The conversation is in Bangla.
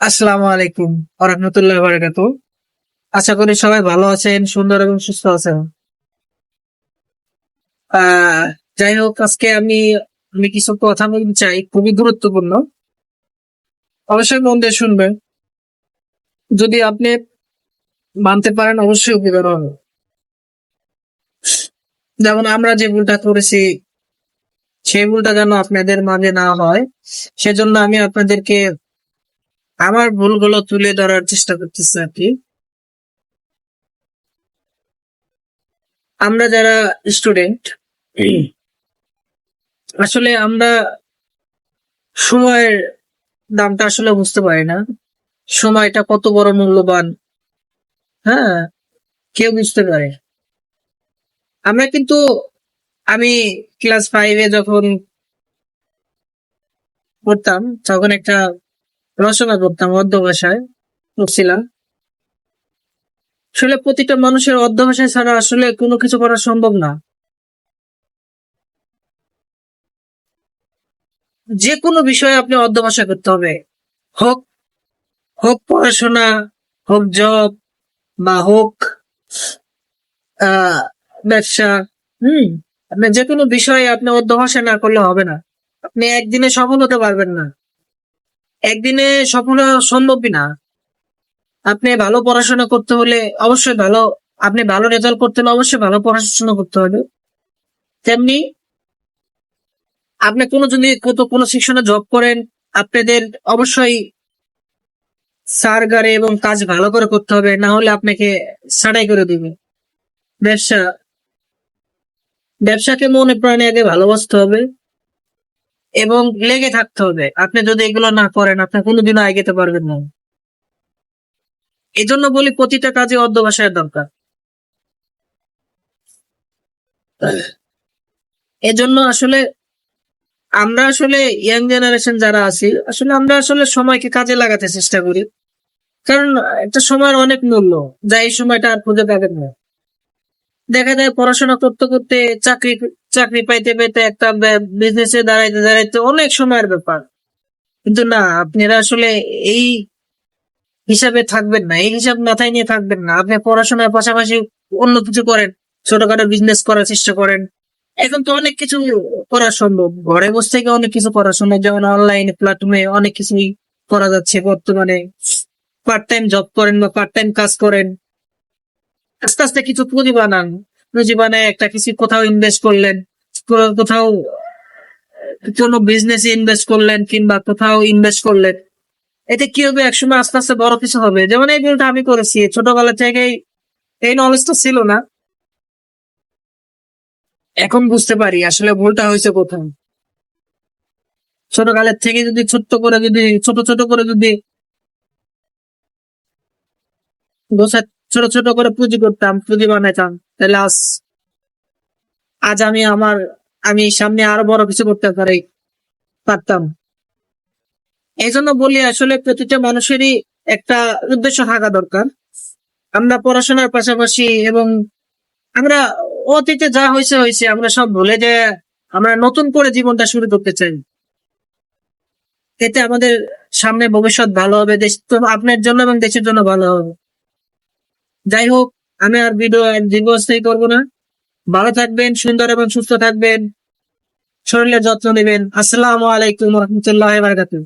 আসসালামু আলাইকুম রহমতুল্লাহ বারাকাতু আশা করি সবাই ভালো আছেন, সুন্দর এবং সুস্থ আছেন। যাই হোক, আজকে আমি আমি কিছু কথা বলতে চাই, খুবই গুরুত্বপূর্ণ। অবশ্যই মন দিয়ে শুনবেন। যদি আপনি মানতে পারেন, অবশ্যই উপকার হবে। যেমন আমরা যে ভুলটা করেছি, সেই ভুলটা যেন আপনাদের মাঝে না হয়, সেজন্য আমি আপনাদেরকে আমার ভুলগুলো তুলে ধরার চেষ্টা করতেছে আর কি। আমরা যারা স্টুডেন্ট আসলে আমরা সময়ের দামটা আসলে বুঝতে পারি না। সময়টা কত বড় মূল্যবান হ্যাঁ? কেউ বুঝতে পারে আমরা কিন্তু আমি ক্লাস ফাইভে যখন পড়তাম তখন একটা রচনা করতাম ভাষায় পড়ছিলাম আসলে প্রতিটা মানুষের ভাষায় ছাড়া আসলে কোনো কিছু করা সম্ভব না। যে কোনো বিষয়ে আপনি ভাষা করতে হবে। হোক হোক পড়াশোনা, হোক জব বা হোক ব্যবসা, হুম, আপনি যে কোনো বিষয়ে আপনি ভাষা না করলে হবে না। আপনি একদিনে সফল হতে পারবেন না। একদিনে সফল হওয়া সম্ভবই না আপনি ভালো পড়াশোনা করতে হলে অবশ্যই ভালো, আপনি ভালো রেজাল্ট করতে হলে অবশ্যই ভালো পড়াশোনা করতে হবে। তেমনি আপনি কোনো যদি কত কোনো সেকশনে জব করেন, আপনাদের অবশ্যই সারগারে এবং কাজ ভালো করে করতে হবে, না হলে আপনাকে ছাড়াই করে দিবে। ব্যবসা, ব্যবসাকে মনে প্রাণে আগে ভালোবাসতে হবে। এবং লেগে থাকতে হবে। আপনি যদি এগুলো না করেন, আপনি কোনোদিনও এগোতে পারবেন না। এই জন্য বলি প্রতিটা কাজে অধ্যবসায়ের দরকার। এজন্য আসলে আমরা আসলে ইয়াং জেনারেশন যারা আছি, আসলে আমরা আসলে সময়কে কাজে লাগাতে চেষ্টা করি। কারণ একটা সময়ের অনেক মূল্য, যা এই সময়টা আর খুঁজে পাবেন না। দেখা যায় পড়াশোনা করতে করতে চাকরি চাকরি পাইতে পাইতে একটা বিজনেসে দাঁড়াইতে দাঁড়াইতে অনেক সময়ের ব্যাপার। কিন্তু না, আপনারা আসলে এই হিসাবে থাকবেন না, এই হিসাব মাথায় নিয়ে থাকবেন না। আপনি পড়াশোনার পাশাপাশি অন্য কিছু করেন, ছোটখাটো বিজনেস করার চেষ্টা করেন। এখন তো অনেক কিছু করা সম্ভব। ঘরে বসে থেকে অনেক কিছু করা সম্ভব। যেমন অনলাইন প্ল্যাটফর্মে অনেক কিছুই করা যাচ্ছে বর্তমানে। পার্ট টাইম জব করেন বা পার্ট টাইম কাজ করেন। আস্তে আস্তে কিছু পুঁজি বানান পুঁজি বানায় একটা কিছু কোথাও ইনভেস্ট করলেন কোথাও কোনো বিজনেসে ইনভেস্ট করলেন কিংবা কোথাও ইনভেস্ট করলেন। এতে কি হবে? একসময় আস্তে আস্তে বড় কিছু হবে। যেমন এই ভুলটা আমি করেছি ছোটবেলা থেকেই এই নলেজটা ছিল না। এখন বুঝতে পারি আসলে ভুলটা হয়েছে কোথায়। ছোটকালের থেকে যদি ছোট্ট করে যদি, ছোট ছোট করে যদি গোছা ছোট ছোট করে পুঁজি করতাম, পুঁজি বানাইতাম। তাহলে আজ আজ আমি আমার, আমি সামনে আরও বড় কিছু করতে পারি, পারতাম। এই জন্য বলি আসলে প্রতিটা মানুষেরই একটা উদ্দেশ্য থাকা দরকার। আমরা পড়াশোনার পাশাপাশি এবং আমরা অতীতে যা হয়েছে হয়েছে, আমরা সব ভুলে যে আমরা নতুন করে জীবনটা শুরু করতে চাই। এতে আমাদের সামনে ভবিষ্যৎ ভালো হবে, দেশ তো আপনার জন্য এবং দেশের জন্য ভালো হবে। যাই হোক আমি আর ভিডিও দীর্ঘস্থায়ী করব না। ভালো থাকবেন, সুন্দর এবং সুস্থ থাকবেন। শরীরের যত্ন নেবেন। আসসালামু আলাইকুম রহমতুল্লাহ বারকাতুহ।